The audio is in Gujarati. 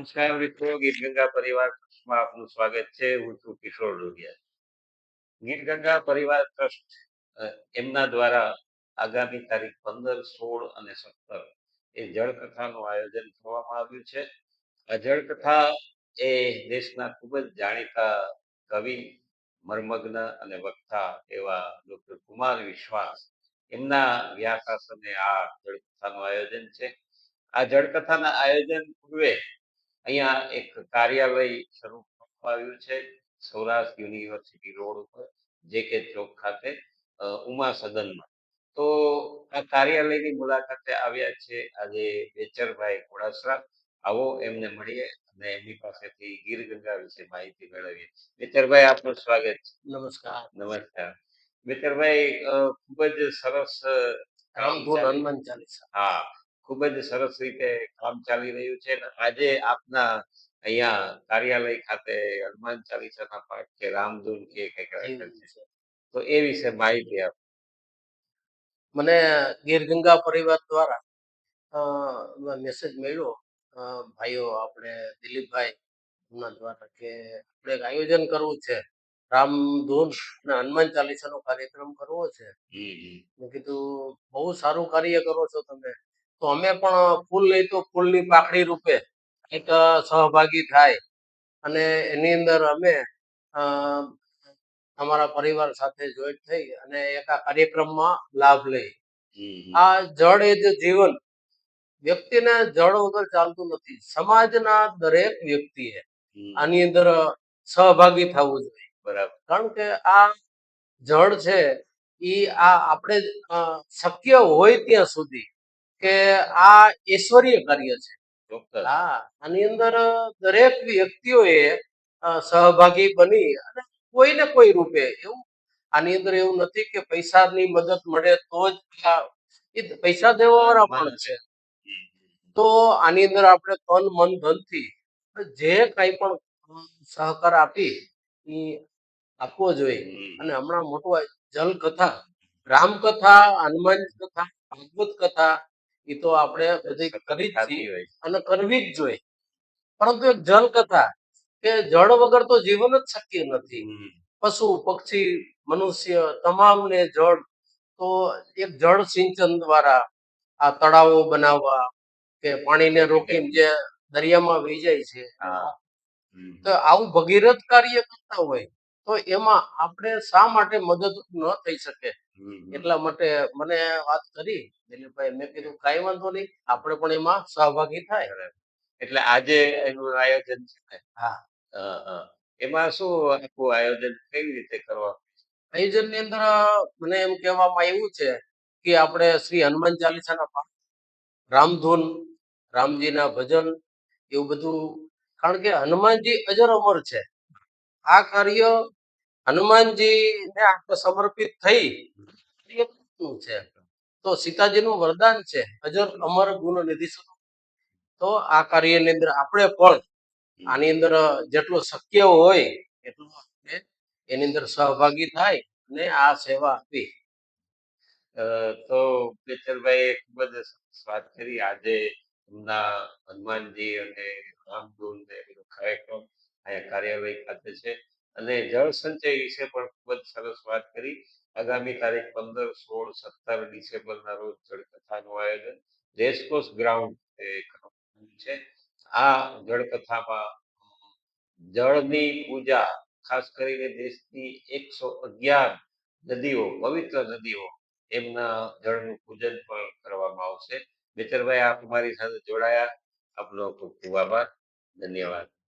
નમસ્કાર મિત્રો ગીત ગંગા પરિવાર ટ્રસ્ટમાં આપનું સ્વાગત છે. હું છું કિશોર ડોડિયા ગીત ગંગા પરિવાર ટ્રસ્ટ એમના દ્વારા આગામી તારીખ પંદર, સોળ અને સત્તર એ જળકથાનું આયોજન કરવામાં આવ્યું છે. આ જળકથા એ દેશના ખૂબ જ જાણીતા કવિ, મર્મગ્ન અને વક્તા એવા ડોક્ટર કુમાર વિશ્વાસ એમના વ્યાસાસને આ જળકથાનું આયોજન છે. આ જળકથાના આયોજન પૂર્વે અહીંયા એક કાર્યાલય શરૂ કરવામાં આવ્યું છે સૌરાષ્ટ્ર યુનિવર્સિટી રોડ ઉપર જે કે ચોક ખાતે ઉમા સદનમાં. તો આ કાર્યાલયની મુલાકાતે આવ્યા છે આજે બેચરભાઈ ઘોડાસરા આવો એમને મળીએ અને એમની પાસેથી ગીર ગંગા વિશે માહિતી મેળવીએ. બેચરભાઈ આપનું સ્વાગત છે. નમસ્કાર. નમસ્કાર. બેચરભાઈ ખૂબ જ સરસ કામ રામધૂન હનુમાન ચાલીસા. હા. ખૂબ જ સરસ રીતે કામ ચાલી રહ્યું છે અને આજે આપના અહીંયા કાર્યાલય ખાતે હનુમાન ચાલીસાના પાઠ કે રામધૂન કે કંઈક રાખેલ છે. છે. તો એ વિશે માહિતી આપ. મને ગીરગંગા પરિવાર દ્વારા મેસેજ મળ્યો. ભાઈઓ આપણે દિલીપભાઈ એમના દ્વારા કે આપણે એક આયોજન કરવું છે. રામધૂન અને હનુમાન ચાલીસાનો કાર્યક્રમ કરવો છે. મેં કીધું બહુ સારું કાર્ય કરો છો તમે. તો અમે પણ ફૂલ નહીં તો ફૂલની પાકડી રૂપે એક સહભાગી થાય. અને એની અંદર અમે અમારા પરિવાર સાથે જોઈન્ટ થઈ અને એક આ કાર્યક્રમમાં લાભ લઈ. આ જળ એ જે જીવન. વ્યક્તિને જળ વગર ચાલતું નથી. સમાજના દરેક વ્યક્તિએ આની અંદર સહભાગી થવું જોઈએ. બરાબર. કારણ કે આ જળ છે એ આ આપણે શક્ય હોય ત્યાં સુધી કે આ ઈશ્વરીય કાર્ય છે. હા આની અંદર દરેક વ્યક્તિઓએ સહભાગી બની અને કોઈ ને કોઈ રૂપે એવું આની અંદર એવું નથી કે પૈસાની મદદ મળે તો જ એ પૈસા દેવાવાળા પણ છે. તો આની અંદર આપણે તન મન ધનથી જે કઈ પણ સહકાર આપી એ આપવો જોઈએ. અને હમણાં મોટું જલ કથા રામકથા હનુમાન કથા ભાગવત કથા એ તો આપણે બધી કરી જ અને કરવી જ જોઈએ. પરંતુ એક જલ કથા કે જળ વગર તો જીવન જ શક્ય નથી. પશુ પક્ષી મનુષ્ય તમામને જળ તો એક જળ સિંચન દ્વારા આ તળાવો બનાવવા કે પાણીને રોકી જે દરિયામાં વહી જાય છે. તો આવું ભગીરથ કાર્ય કરતા હોય તો એમાં આપણે શા માટે મદદ ન થઈ શકે. એટલા માટે મને વાત કરી. દિલીપભાઈ મેં કીધું કઈ વાંધો નહીં. આપણે પણ એમાં સહભાગી થાય. એટલે આજે એનું આયોજન છે હા. એમાં શું આખું આયોજન કેવી રીતે કરવા? આયોજનની અંદર મને એમ કહેવામાં આવ્યું છે કે આપણે શ્રી હનુમાન ચાલીસાના પાઠ રામધૂન રામજીના ભજન એવું બધું. કારણ કે હનુમાનજી અજર અમર છે. આ કાર્ય હનુમાનજીને સમર્પિત થઈ. છે. તો સીતાજીનું વરદાન છે. અજર અમર ગુણ નિધિ તો આ કાર્યની અંદર આપણે પણ આની અંદર જેટલું શક્ય હોય એટલું આપણે એની અંદર સહભાગી થાય અને આ સેવા આપી. તો બેચરભાઈ ખૂબ જ વાત કરી. આજે એમના હનુમાનજી અને રામધૂન ને કાર્યક્રમ અહીંયા કાર્યવાહી ખાતે છે. અને જળ સંચય વિશે પણ ખૂબ જ સરસ વાત કરી. આગામી તારીખ પંદર, સોળ, સત્તર ડિસેમ્બરના રોજ જળકથાનું આયોજન. રેસકોર્સ ગ્રાઉન્ડ છે. આ જળકથામાં જળની પૂજા, ખાસ કરીને દેશની એકસો અગિયાર નદીઓ, પવિત્ર નદીઓ, એમના જળનું પૂજન પણ કરવામાં આવશે. બેચરભાઈ આપ મારી સાથે જોડાયા. આપનો ખૂબ ખૂબ આભાર. ધન્યવાદ.